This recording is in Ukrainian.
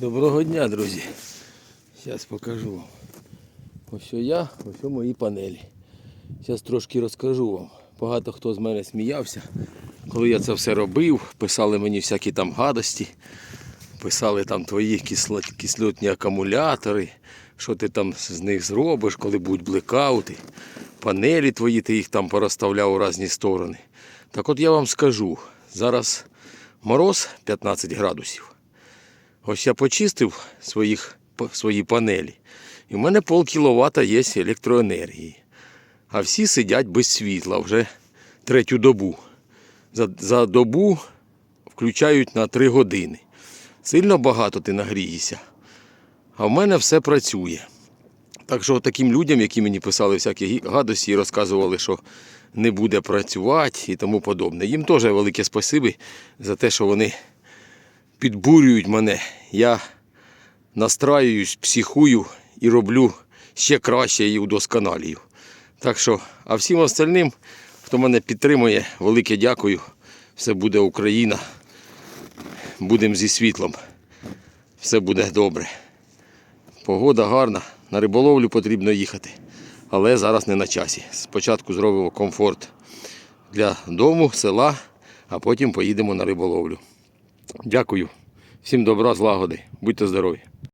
Доброго дня, друзі. Зараз покажу вам. Ось я, ось мої панелі. Зараз трошки розкажу вам. Багато хто з мене сміявся, коли я це все робив, писали мені всякі там гадості, писали там твої кислотні акумулятори, що ти там з них зробиш, коли будуть блекаути, панелі твої, ти їх там порозставляв у різні сторони. Так от я вам скажу, зараз мороз 15 градусів. Ось я почистив своїх, свої панелі. І в мене пол кіловата є електроенергії. А всі сидять без світла вже третю добу. За, за добу включають на 3 години. Сильно багато ти нагрієшся. А в мене все працює. Так що таким людям, які мені писали всякі гадості і розказували, що не буде працювати і тому подобне. Їм теж велике спасибі за те, що вони підбурюють мене. Я настраююсь, психую і роблю ще краще і удосконалюю. Так що, а всім остальним, хто мене підтримує, велике дякую. Все буде Україна. Будемо зі світлом. Все буде добре. Погода гарна, на риболовлю потрібно їхати. Але зараз не на часі. Спочатку зробимо комфорт для дому, села, а потім поїдемо на риболовлю. Дякую. Всім добра, злагоди. Будьте здорові.